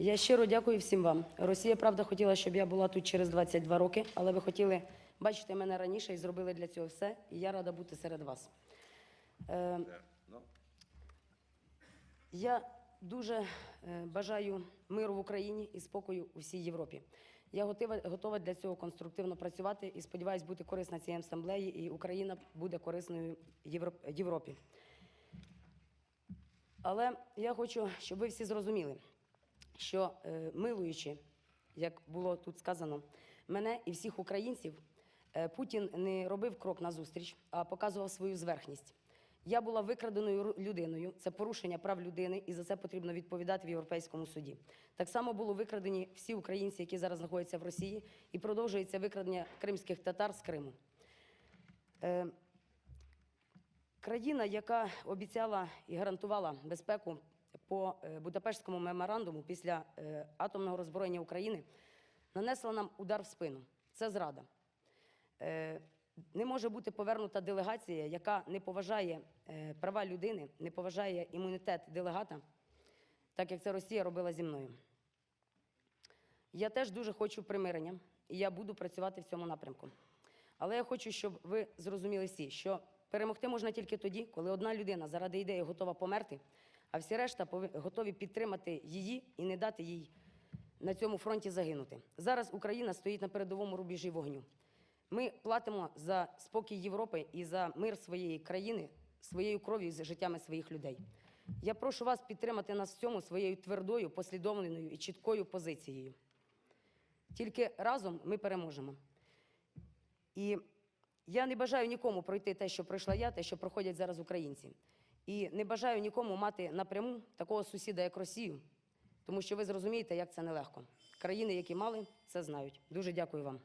Я щиро дякую всім вам. Росія, правда, хотіла, щоб я була тут через 22 роки, але ви хотіли бачити мене раніше і зробили для цього все. І я рада бути серед вас. Е, Я дуже е, бажаю миру в Україні і спокою у всій Європі. Я готова, готова для цього конструктивно працювати і сподіваюся бути корисна цій асамблеї, і Україна буде корисною Європі. Але я хочу, щоб ви всі зрозуміли, що е, милуючи, як було тут сказано, мене і всіх українців, е, Путін не робив крок назустріч, а показував свою зверхність. Я була викраденою людиною, це порушення прав людини, і за це потрібно відповідати в Європейському суді. Так само було викрадені всі українці, які зараз знаходяться в Росії, і продовжується викрадення кримських татар з Криму. Е, Країна, яка обіцяла і гарантувала безпеку по е, Будапештському меморандуму після е, атомного роззброєння України, нанесла нам удар в спину. Це зрада. Е, Не може бути повернута делегація, яка не поважає права людини, не поважає імунітет делегата, так як це Росія робила зі мною. Я теж дуже хочу примирення, і я буду працювати в цьому напрямку. Але я хочу, щоб ви зрозуміли всі, що перемогти можна тільки тоді, коли одна людина заради ідеї готова померти, а всі решта готові підтримати її і не дати їй на цьому фронті загинути. Зараз Україна стоїть на передовому рубежі вогню. Ми платимо за спокій Європи і за мир своєї країни своєю кров'ю і за життями своїх людей. Я прошу вас підтримати нас в цьому своєю твердою, послідовною і чіткою позицією. Тільки разом ми переможемо. І я не бажаю нікому пройти те, що пройшла я, те, що проходять зараз українці. І не бажаю нікому мати напряму такого сусіда, як Росію, тому що ви зрозумієте, як це нелегко. Країни, які мали, це знають. Дуже дякую вам.